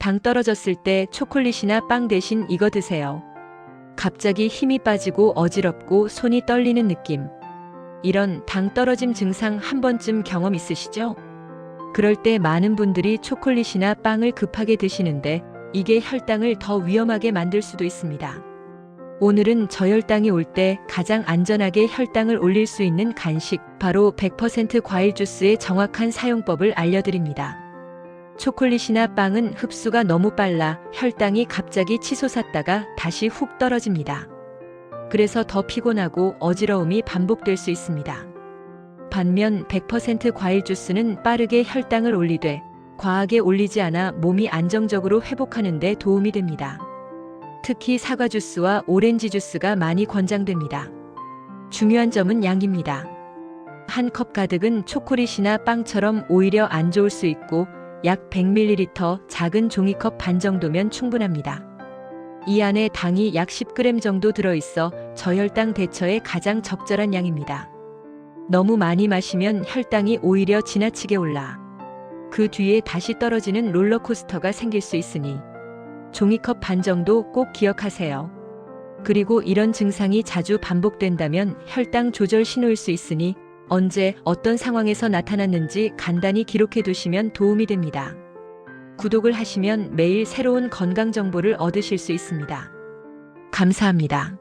당 떨어졌을 때 초콜릿이나 빵 대신 이거 드세요. 갑자기 힘이 빠지고 어지럽고 손이 떨리는 느낌. 이런 당 떨어짐 증상 한 번쯤 경험 있으시죠? 그럴 때 많은 분들이 초콜릿이나 빵을 급하게 드시는데 이게 혈당을 더 위험하게 만들 수도 있습니다. 오늘은 저혈당이 올 때 가장 안전하게 혈당을 올릴 수 있는 간식, 바로 100% 과일 주스의 정확한 사용법을 알려드립니다. 초콜릿이나 빵은 흡수가 너무 빨라 혈당이 갑자기 치솟았다가 다시 훅 떨어집니다. 그래서 더 피곤하고 어지러움이 반복될 수 있습니다. 반면 100% 과일 주스는 빠르게 혈당을 올리되 과하게 올리지 않아 몸이 안정적으로 회복하는 데 도움이 됩니다. 특히 사과 주스와 오렌지 주스가 많이 권장됩니다. 중요한 점은 양입니다. 한 컵 가득은 초콜릿이나 빵처럼 오히려 안 좋을 수 있고 약 100ml 작은 종이컵 반 정도면 충분합니다. 이 안에 당이 약 10g 정도 들어있어 저혈당 대처에 가장 적절한 양입니다. 너무 많이 마시면 혈당이 오히려 지나치게 올라 그 뒤에 다시 떨어지는 롤러코스터가 생길 수 있으니 종이컵 반 정도 꼭 기억하세요. 그리고 이런 증상이 자주 반복된다면 혈당 조절 신호일 수 있으니 언제 어떤 상황에서 나타났는지 간단히 기록해 두시면 도움이 됩니다. 구독을 하시면 매일 새로운 건강 정보를 얻으실 수 있습니다. 감사합니다.